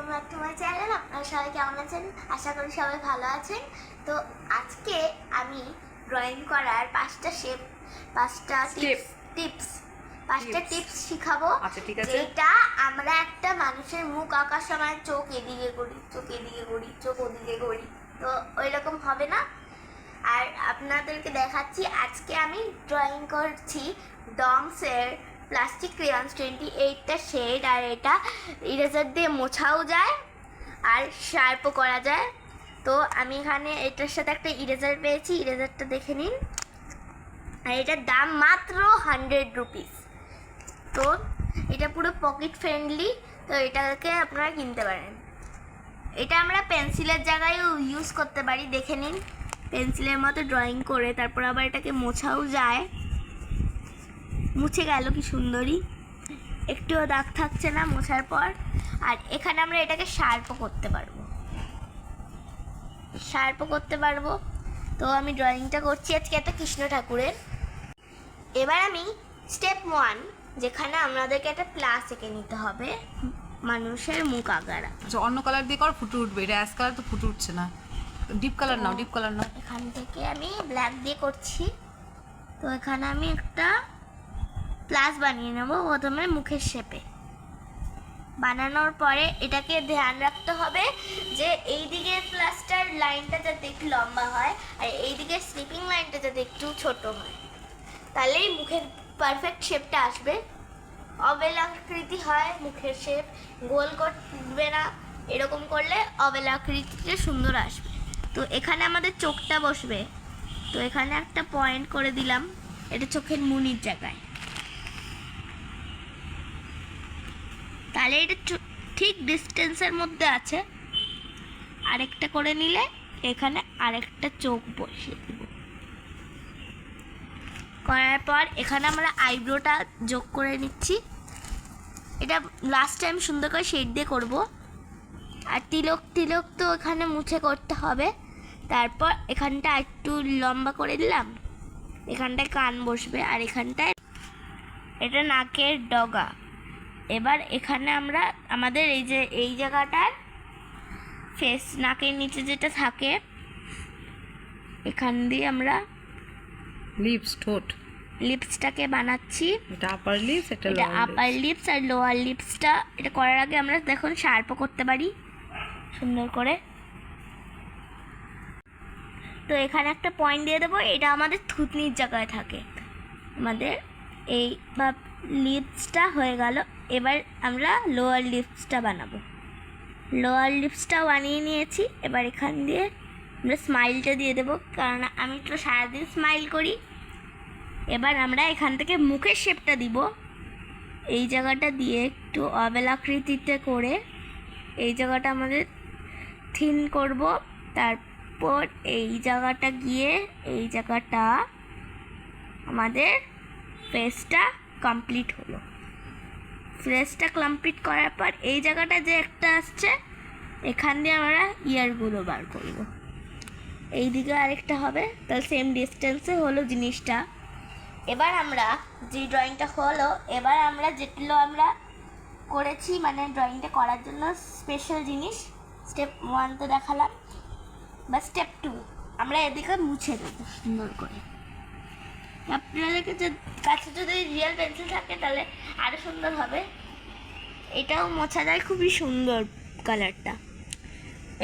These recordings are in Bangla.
Welcome back to my channel আপনারা সবাই কেমন আছেন? আশা করি সবাই ভালো আছেন। তো আজকে আমি ড্রয়িং করার পাঁচটা শেপ পাঁচটা টিপস টিপস পাঁচটা টিপস শিখাবো। আচ্ছা। যেটা আমরা একটা মানুষের মুখ আঁকার সময় চোখ এদিকে করি চোখ এদিকে করি চোখ ওদিকে করি। তো ওই রকম হবে না। আর আপনাদেরকে দেখাচ্ছি আজকে আমি ড্রয়িং করছি ডমসের প্লাস্টিক ক্রেয়ন্স টোয়েন্টি এইটটা শেড আর এটা ইরেজার দিয়ে মোছাও যায় আর শার্পও করা যায়। তো আমি এখানে এটার সাথে একটা ইরেজার পেয়েছি ইরেজারটা দেখে নিন। আর এটার দাম মাত্র হান্ড্রেড রুপিস তো এটা পুরো পকেট ফ্রেন্ডলি তো এটাকে আপনারা কিনতে পারেন। এটা আমরা পেন্সিলের জায়গায়ও ইউজ করতে পারি, দেখে নিন। পেন্সিলের মতো ড্রয়িং করে তারপর আবার এটাকে মোছাও যায়। মুছে গেল কি সুন্দরী। একটুও দাগ থাকছে না মোছার পর আর এখানে আমরা এটাকে শার্পও করতে পারব। শার্পও করতে পারব। তো আমি ড্রয়িংটা করছি আজকে একটা কৃষ্ণ ঠাকুরের। এবার আমি স্টেপ ওয়ান যেখানে আমাদেরকে একটা প্লাস এঁকে নিতে হবে মানুষের মুখ আগারা। আচ্ছা অন্য কালার দিয়ে কর ফুটে উঠবে। এটা অ্যাশ কালার তো ফুটে উঠছে না। ডিপ কালার নাও ডিপ কালার নাও। এখান থেকে আমি ব্ল্যাক দিয়ে করছি। তো এখানে আমি একটা প্লাস বানিয়ে নেব প্রথমে মুখের শেপে। বানানোর পরে এটাকে ধ্যান রাখতে হবে যে এই দিকের প্লাস্টার লাইনটা যাতে একটু লম্বা হয় আর এই দিকের স্লিপিং লাইনটা যাতে একটু ছোট হয়। তাহলেই মুখের পারফেক্ট শেপটা আসবে। অবেলাকৃতি হয় মুখের শেপ গোল করবে না, এরকম করলে অবেলাকৃতিটা সুন্দর আসবে। তো এখানে আমাদের চোখটা বসবে। তো এখানে একটা পয়েন্ট করে দিলাম, এটা চোখের মুনির জায়গায়। তাহলে এটা ঠিক ডিস্টেন্সের মধ্যে আছে। আরেকটা করে নিলে এখানে আরেকটা চোখ বসিয়ে দিব। করার পর এখানে আমরা আইব্রোটা যোগ করে নিচ্ছি। এটা লাস্ট টাইম সুন্দর করে শেড দিয়ে করব। আর তিলক তিলক তো এখানে মুছে করতে হবে। তারপর এখানটা একটু লম্বা করে দিলাম। এখানটায় কান বসবে আর এখানটায় এটা নাকের ডগা। এবার এখানে আমরা আমাদের এই যে এই জায়গাটার ফেস নাকের নিচে যেটা থাকে এখান দিয়ে আমরা লিপস ঠোঁট। লিপসটাকে বানাচ্ছি। এটা আপার লিপস এটা এটা আপার লিপস আর লোয়ার লিপসটা এটা করার আগে আমরা দেখুন শার্পও করতে পারি। সুন্দর করে। তো এখানে একটা পয়েন্ট দিয়ে দেবো এটা আমাদের থুতনির জায়গায় থাকে। আমাদের এই বা লিপসটা হয়ে গেল। এবার আমরা লোয়ার লিপসটা বানাবো। লোয়ার লিপসটা বানিয়ে নিয়েছি, এবার এখান দিয়ে আমরা স্মাইলটা দিয়ে দেবো। কারণ আমি তো সারাদিন স্মাইল করি। এবার আমরা এখান থেকে মুখের শেপটা দিব। এই জায়গাটা দিয়ে একটু অবেলাকৃতিতে করে এই জায়গাটা আমাদের থিন করব। তারপর এই জায়গাটা গিয়ে এই জায়গাটা আমাদের ফেসটা কমপ্লিট হলো। ফেসটা কমপ্লিট করার পর এই জায়গাটা যে একটা আসছে, এখান দিয়ে আমরা ইয়ারগুলো বার করব। এই দিকে আরেকটা হবে, তাহলে সেম ডিস্টেন্সে হলো জিনিসটা। এবার আমরা যে ড্রয়িংটা হলো, এবার আমরা যেগুলো আমরা করেছি মানে ড্রয়িংটা করার জন্য স্পেশাল জিনিস স্টেপ ওয়ান তো দেখালাম, বা স্টেপ টু আমরা এদিকে মুছে দেবো। সুন্দর করে। আপনাদের কাছে কাছে যদি রিয়েল পেন্সিল থাকে তাহলে আরও সুন্দর হবে। এটাও মোছা যায়, খুবই সুন্দর কালারটা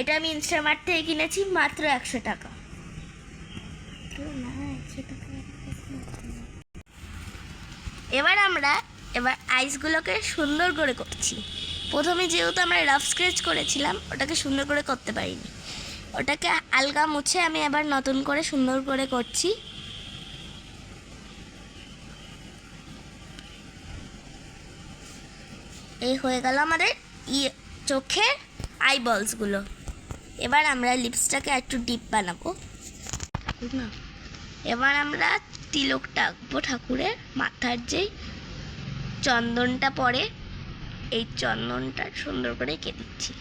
এটা আমি ইনস্টামার্ট থেকে কিনেছি মাত্র একশো টাকা। এবার আমরা, এবার আইসগুলোকে সুন্দর করে করছি। প্রথমে যেহেতু আমরা রাফ স্কেচ করেছিলাম, ওটাকে সুন্দর করে করতে পারিনি। ওটাকে আলগা মুছে আমি আবার নতুন করে সুন্দর করে করছি। এই হয়ে গেল আমাদের ইয়ে চোখের আইবলসগুলো এবার আমরা লিপসটাকে একটু ডিপ বানাবো। এবার আমরা তিলকটা আঁকবো ঠাকুরের মাথার যেই চন্দনটা পড়ে, এই চন্দনটা সুন্দর করে এঁকে দিচ্ছি।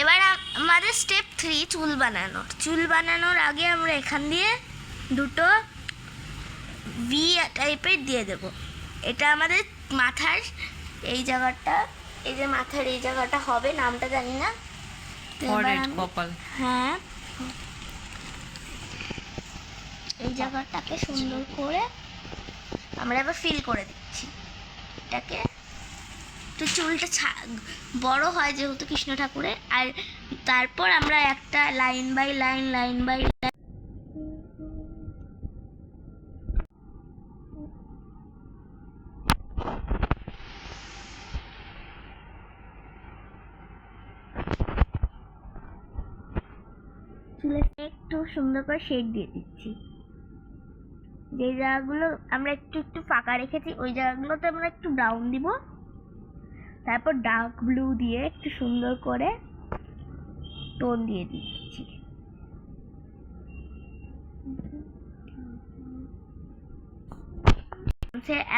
এবার আমাদের স্টেপ থ্রি চুল বানানো চুল বানানোর আগে আমরা এখান দিয়ে দুটো ভি টাইপের দিয়ে দেব। এটা আমাদের মাথার এই জায়গাটা এই যে মাথার এই জায়গাটা হবে নামটা জানি না। তো হ্যাঁ। এই জায়গাটাকে সুন্দর করে আমরা এবার ফিল করে দিচ্ছি। এটাকে একটু চুলটা ছা- বড় হয় যেহেতু কৃষ্ণ ঠাকুরের। আর তারপর আমরা একটা line by line line by একটু সুন্দর করে শেড দিয়ে দিচ্ছি। যে জায়গাগুলো আমরা একটু একটু ফাঁকা রেখেছি, ওই জায়গাগুলোতে আমরা একটু ব্রাউন দিব। তারপর ডার্ক ব্লু দিয়ে একটু সুন্দর করে টোন দিয়ে দিচ্ছি।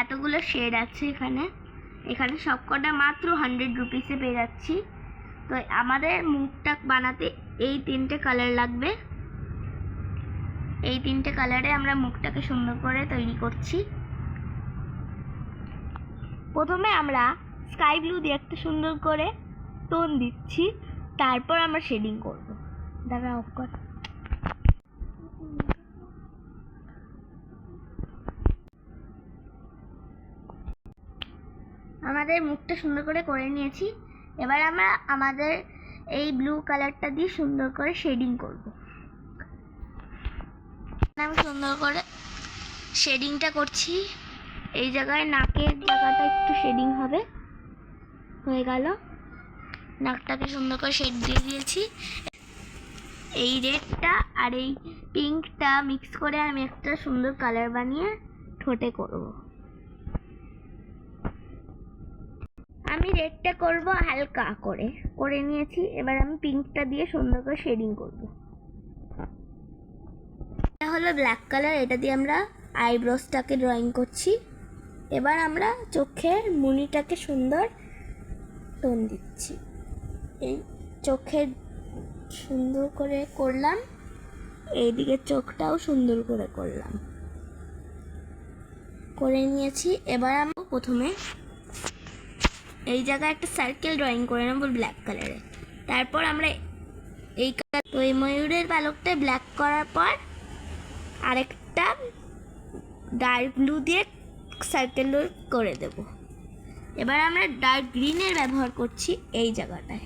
এতগুলো শেড আছে এখানে। এখানে সবকটা মাত্র হান্ড্রেড রুপিসে পেয়ে যাচ্ছি। তো আমাদের মুখটা বানাতে এই তিনটে কালার লাগবে। এই তিনটে কালারে আমরা মুখটাকে সুন্দর করে তৈরি করছি। প্রথমে আমরা স্কাই ব্লু দিয়ে একটা সুন্দর করে টোন দিচ্ছি, তারপর আমরা শেডিং করব। দাদা অফ কর। আমাদের মুখটা সুন্দর করে করে নিয়েছি। এবার আমরা আমাদের এই ব্লু কালারটা দিয়ে সুন্দর করে শেডিং করব। আমি সুন্দর করে শেডিংটা করছি। এই জায়গায় নাকের জায়গাটা একটু শেডিং হবে। হয়ে গেল। নাকটাকে সুন্দর করে শেড দিয়ে দিয়েছি। এই রেডটা আর এই পিঙ্কটা মিক্স করে আমি একটা সুন্দর কালার বানিয়ে ঠোঁটে করব। আমি রেডটা করব হালকা করে। করে নিয়েছি। এবার আমি পিঙ্কটা দিয়ে সুন্দর করে শেডিং করব। হলো ব্ল্যাক কালার এটা দিয়ে আমরা আইব্রোসটাকে ড্রয়িং করছি। এবার আমরা চোখের মুনিটাকে সুন্দর টোন দিচ্ছি। এই চোখের সুন্দর করে করলাম, এইদিকে চোখটাও সুন্দর করে করলাম। করে নিয়েছি, এবার আমি প্রথমে এই জায়গায় একটা সার্কেল ড্রয়িং করে নেব ব্ল্যাক কালারে তারপর আমরা এই কালার তো এই ময়ূরের পালকটা ব্ল্যাক করার পর আরেকটা ডার্ক ব্লু দিয়ে সার্কেল করে দেব। এবার আমরা ডার্ক গ্রিনের ব্যবহার করছি এই জায়গাটায়।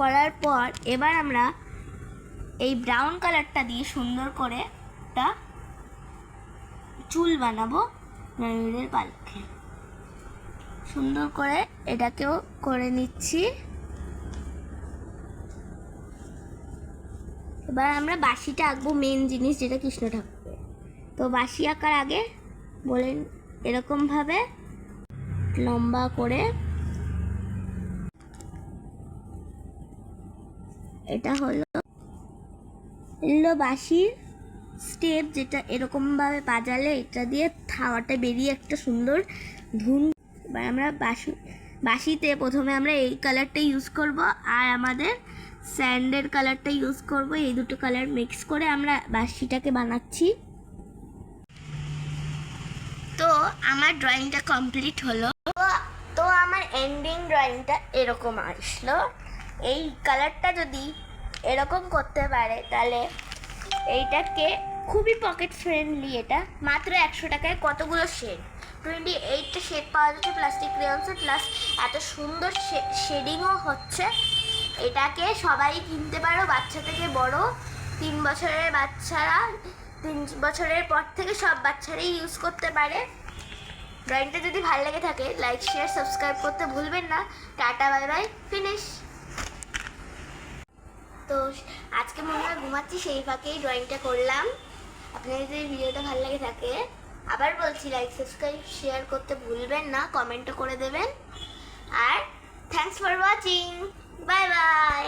করার পর এবার আমরা এই ব্রাউন কালারটা দিয়ে সুন্দর করে একটা চুল বানাবো ময়ূরের পালকে। সুন্দর করে এটাকেও করে নিচ্ছি। এবার আমরা বাসিটা আঁকবো মেন জিনিস যেটা কৃষ্ণ ঠাকুরের। তো বাসি আঁকার আগে বলেন এরকমভাবে লম্বা করে এটা হলো, এলো বাঁশির স্টেপ যেটা এরকমভাবে বাজালে এটা দিয়ে থাওয়াটা বেরিয়ে একটা সুন্দর ধুন। এবার আমরা বাঁশি বাঁশিতে প্রথমে আমরা এই কালারটা ইউজ করব আর আমাদের স্যান্ডের কালারটা ইউজ করব, এই দুটো কালার মিক্স করে আমরা বাঁশিটাকে বানাচ্ছি। তো আমার ড্রয়িংটা কমপ্লিট হলো। তো আমার এন্ডিং ড্রয়িংটা এরকম আসলো। এই কালারটা যদি এরকম করতে পারে, তাহলে এইটাকে খুবই পকেট ফ্রেন্ডলি এটা। মাত্র একশো টাকায় কতগুলো শেড? টোয়েন্টি এইটটা শেড পাওয়া যাচ্ছে প্লাস্টিক ক্রেয়ন্সে প্লাস এত সুন্দর শেডিংও হচ্ছে। এটাকে সবাই কিনতে পারো, বাচ্চা থেকে বড়। তিন বছরের বাচ্চারা, তিন বছরের পর থেকে সব বাচ্চারাই ইউজ করতে পারে। ড্রয়িংটা যদি ভালো লেগে থাকে লাইক শেয়ার সাবস্ক্রাইব করতে ভুলবেন না। টাটা বাই বাই ফিনিশ তো আজকে মনে হয় ঘুমাচ্ছি, সেই ফাঁকেই ড্রয়িংটা করলাম। আপনাদের যদি ভিডিওটা ভালো লাগে থাকে, আবার বলছি লাইক সাবস্ক্রাইব শেয়ার করতে ভুলবেন না কমেন্টও করে দেবেন। আর thanks for watching bye bye